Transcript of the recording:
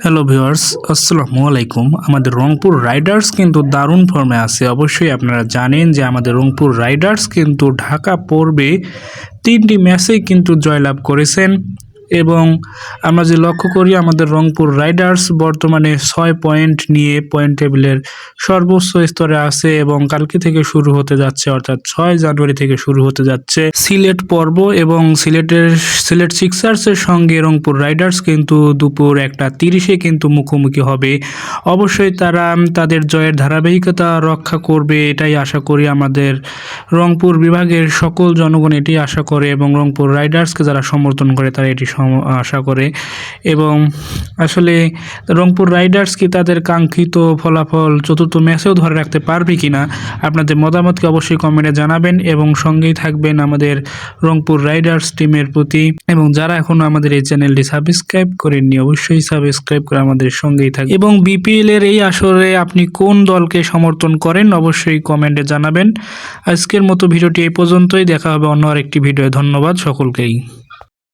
Hello viewers আসসালামু আলাইকুম। আমাদের রংপুর রাইডার্স কিন্তু দারুণ ফর্মে আছে। অবশ্যই আপনারা জানেন যে আমাদের রংপুর রাইডার্স কিন্তু ঢাকা পর্বে তিনটি ম্যাচেই কিন্তু জয়লাভ করেছেন। এবং আমরা যে লক্ষ্য করি, আমাদের রংপুর রাইডার্স বর্তমানে ছয় পয়েন্ট নিয়ে পয়েন্ট টেবিলের সর্বোচ্চ স্তরে আছে এবং কালকে থেকে শুরু হতে যাচ্ছে, অর্থাৎ ছয় জানুয়ারি থেকে শুরু হতে যাচ্ছে সিলেট পর্ব এবং সিলেটের, সিলেট সিক্সার্সের সঙ্গে রংপুর রাইডার্স কিন্তু দুপুর একটা তিরিশে কিন্তু মুখোমুখি হবে। অবশ্যই তারা তাদের জয়ের ধারাবাহিকতা রক্ষা করবে, এটাই আশা করি আমাদের রংপুর বিভাগের সকল জনগণ এটি আশা করে এবং রংপুর রাইডার্সকে যারা সমর্থন করে তারা এটি আশা করে। এবং আসলে রংপুর রাইডার্স কি তাদের কাঙ্ক্ষিত ফলাফল চতুর্থ ম্যাচেও ধরে রাখতে পারবে কিনা, আপনাদের মতামতকে অবশ্যই কমেন্টে জানাবেন এবং সঙ্গেই থাকবেন আমাদের রংপুর রাইডার্স টিমের প্রতি। এবং যারা এখনও আমাদের এই চ্যানেলটি সাবস্ক্রাইব করেননি, অবশ্যই সাবস্ক্রাইব করে আমাদের সঙ্গেই থাকবে এবং বিপিএল এর এই আসরে আপনি কোন দলকে সমর্থন করেন, অবশ্যই কমেন্টে জানাবেন। আজকের মতো ভিডিওটি এই পর্যন্তই, দেখা হবে অন্য আরেকটি ভিডিও ধন্যবাদ সকলকেই।